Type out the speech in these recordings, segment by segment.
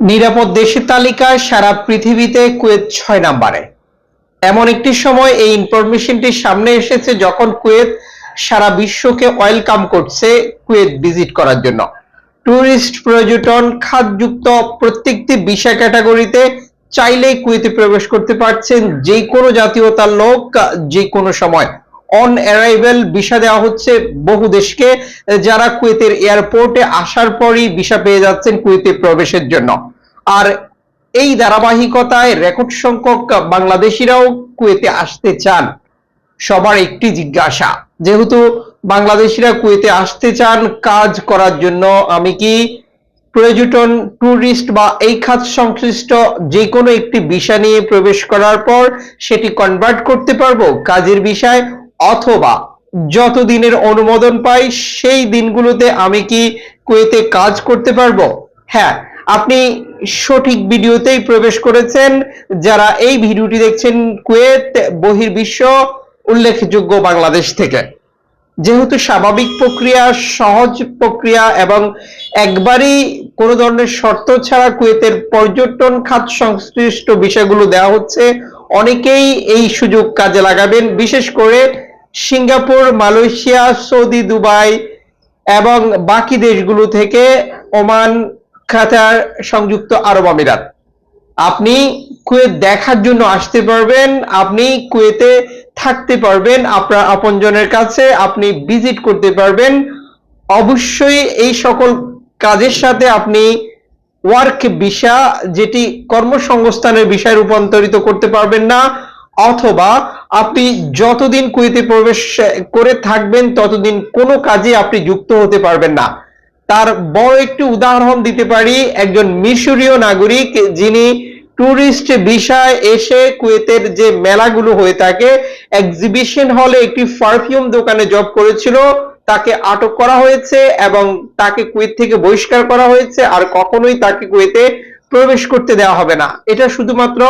নিরাপদ দেশের তালিকায় সারা পৃথিবীতে কুয়েত ছয় নাম্বারে। এমন একটি সময় এই ইনফরমেশনটি সামনে এসেছে যখন কুয়েত সারা বিশ্বকে ওয়েলকাম করছে কুয়েত ভিজিট করার জন্য। ট্যুরিস্ট পর্যটন, খাতযুক্ত প্রত্যেকটি বিষয় ক্যাটাগরিতে চাইলেই কুয়েতে প্রবেশ করতে পারছেন যে কোনো জাতীয়তার লোক যে কোনো সময়। অন অ্যারাইভেল ভিসা দেওয়া হচ্ছে বহু দেশকে, যারা কুয়েতের এয়ারপোর্টে আসার পরই ভিসা পেয়ে যাচ্ছেন কুয়েতে প্রবেশের জন্য। আর এই ধারাবাহিকতায় রেকর্ড সংখ্যক বাংলাদেশিরাও কুয়েতে আসতে চান। সবার একটি জিজ্ঞাসা, যেহেতু বাংলাদেশিরা কুয়েতে আসতে চান কাজ করার জন্য, আমি কি পর্যটন ট্যুরিস্ট বা এই খাত সংশ্লিষ্ট যে কোনো একটি বিষয় নিয়ে প্রবেশ করার পর সেটি কনভার্ট করতে পারব? কাজের বিষয় অথবা যত দিনের অনুমোদন পাই, সেই দিনগুলোতে আমি কি কুয়েতে কাজ করতে পারব? হ্যাঁ আপনি সঠিক ভিডিওতেই প্রবেশ করেছেন। যারা এই ভিডিওটি দেখছেন, কুয়েত বহির্বিশ্ব উল্লেখযোগ্য বাংলাদেশ থেকে। যেহেতু স্বাভাবিক প্রক্রিয়া, সহজ প্রক্রিয়া এবং একবারই কোনো ধরনের শর্ত ছাড়া কুয়েতের পর্যটন খাত সংশ্লিষ্ট বিষয়গুলো দেওয়া হচ্ছে, অনেকেই এই সুযোগ কাজে লাগাবেন। বিশেষ করে সিঙ্গাপুর, মালয়েশিয়া, সৌদি, দুবাই এবং বাকি দেশগুলো থেকে ওমান, কাতার, সংযুক্ত আরব আমিরাত। আপনি কুয়েত দেখার জন্য আসতে পারবেন, আপনি কুয়েতে থাকতে পারবেন, আপনার আপনজনের কাছে আপনি ভিজিট করতে পারবেন। অবশ্যই এই সকল কাজের সাথে আপনি ওয়ার্ক ভিসা, যেটি কর্মসংস্থানের বিষয় রূপান্তরিত করতে পারবেন না অথবা আপনি যতদিন কুয়েতে প্রবেশ করে থাকবেন, ততদিন কোনো কাজে আপনি যুক্ত হতে পারবেন না। তার বড় একটি উদাহরণ দিতে পারি, একজন মিশরীয় নাগরিক যিনি ট্যুরিস্ট বিষয় এসে কুয়েতের যে মেলাগুলো হয়ে থাকে এক্সিবিশন হলে একটি পারফিউম দোকানে জব করেছিল, তাকে আটক করা হয়েছে এবং তাকে কুয়েত থেকে বহিষ্কার করা হয়েছে, আর কখনোই তাকে কুয়েতে প্রবেশ করতে দেওয়া হবে না। এটা শুধুমাত্র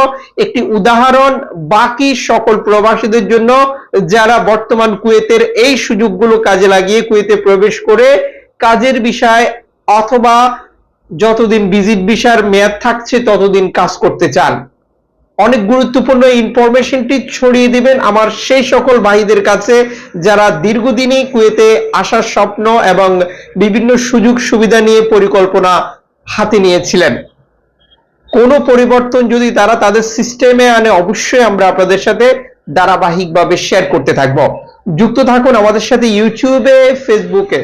একটি উদাহরণ বাকি সকল প্রবাসীদের জন্য যারা বর্তমান কুয়েতের এই সুযোগগুলো কাজে লাগিয়ে কুয়েতে প্রবেশ করে কাজের বিষয় অথবা যতদিন ভিজিট ভিসার মেয়াদ থাকছে ততদিন কাজ করতে চান। অনেক গুরুত্বপূর্ণ ইনফরমেশনটি ছড়িয়ে দিবেন আমার সেই সকল ভাইদের কাছে যারা দীর্ঘদিনই কুয়েতে আসার স্বপ্ন এবং বিভিন্ন সুযোগ সুবিধা নিয়ে পরিকল্পনা হাতে নিয়েছিলেন। কোনো পরিবর্তন যদি তারা তাদের সিস্টেমে আনে, অবশ্যই আমরা আপনাদের সাথে ধারাবাহিকভাবে শেয়ার করতে থাকব। যুক্ত থাকুন আমাদের সাথে ইউটিউবে ফেসবুকে